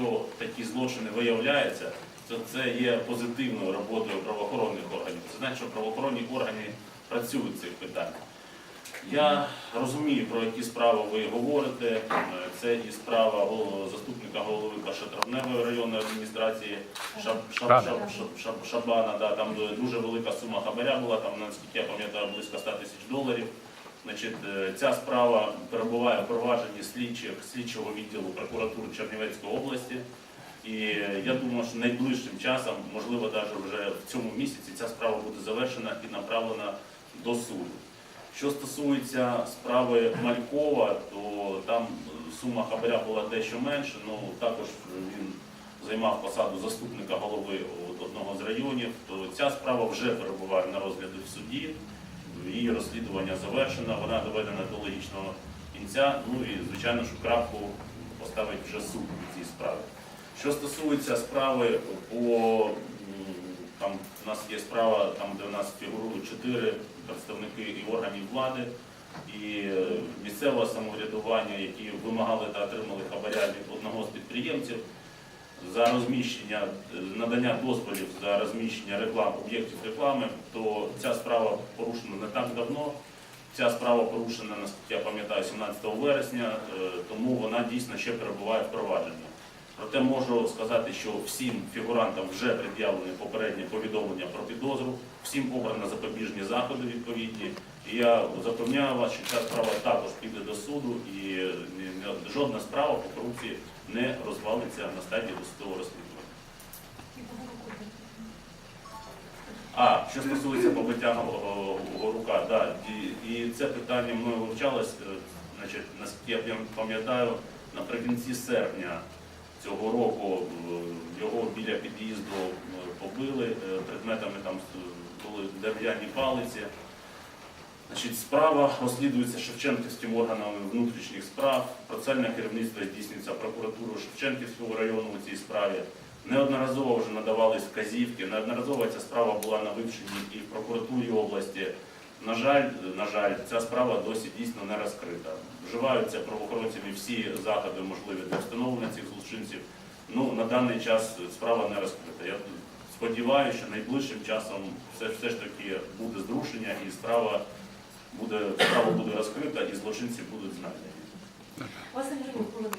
Якщо такі злочини виявляються, то це є позитивною роботою правоохоронних органів. Це значить, що правоохоронні органи працюють в цих питаннях. Я розумію, про які справи ви говорите. Е, Це і справа заступника голови Першотравневої районної адміністрації Шаб, Шаб, Шаб, Шаб, Шаб, Шабана. Да, там дуже велика сума хабаря була, там, наскільки я пам'ятаю, близько 100 тисяч доларів. Значить, е, ця справа перебуває в провадженні слідчих слідчого відділу прокуратури Чернівецької області. І я думаю, що найближчим часом, можливо, навіть вже в цьому місяці, ця справа буде завершена і направлена до суду. Що стосується справи Малькова, то там сума хабаря була дещо менше. Ну також він займав посаду заступника голови одного з районів. То ця справа вже перебуває на розгляді в суді. Її розслідування завершено, вона доведена до логічного кінця. Ну і звичайно, що крапку поставить вже суд у цій справі. Що стосується справи по там у нас є справа, там де у нас фігурують чотири представники і органів влади, і е, місцевого самоврядування, які вимагали та отримали хабаря від одного з підприємців за розміщення, е, надання дозволів за розміщення реклам, об'єктів реклами, то ця справа порушена не так давно. Ця справа порушена, наскільки я пам'ятаю, 17 вересня, е, тому вона дійсно ще перебуває в провадженні. Проте можу сказати, що всім фігурантам вже пред'явлені попереднє повідомлення про підозру, всім обрано запобіжні заходи відповідні. І я запевняю вас, що ця справа також піде до суду і жодна справа по корупції не розвалиться на стадії досудового розслідування. А, що стосується побиття Горука, да, і, і це питання мною вивчалось, е, значить, наскільки я пам'ятаю, наприкінці серпня цього року е, його біля під'їзду е, побили, е, предметами там були дерев'яні палиці. Значить, справа розслідується Шевченківським органом внутрішніх справ. Процесуальне керівництво здійснюється прокуратурою Шевченківського району у цій справі. Неодноразово вже надавались вказівки, неодноразово ця справа була на вивченні і в прокуратурі області. На жаль, на жаль, ця справа досі дійсно не розкрита. Вживаються правоохоронцями всі заходи можливі для встановлення цих злочинців. Ну, на даний час справа не розкрита. Я сподіваюся, що найближчим часом все, все ж таки буде зрушення і справа буде, справа буде розкрита і злочинці будуть знайдені. Василь Григорій,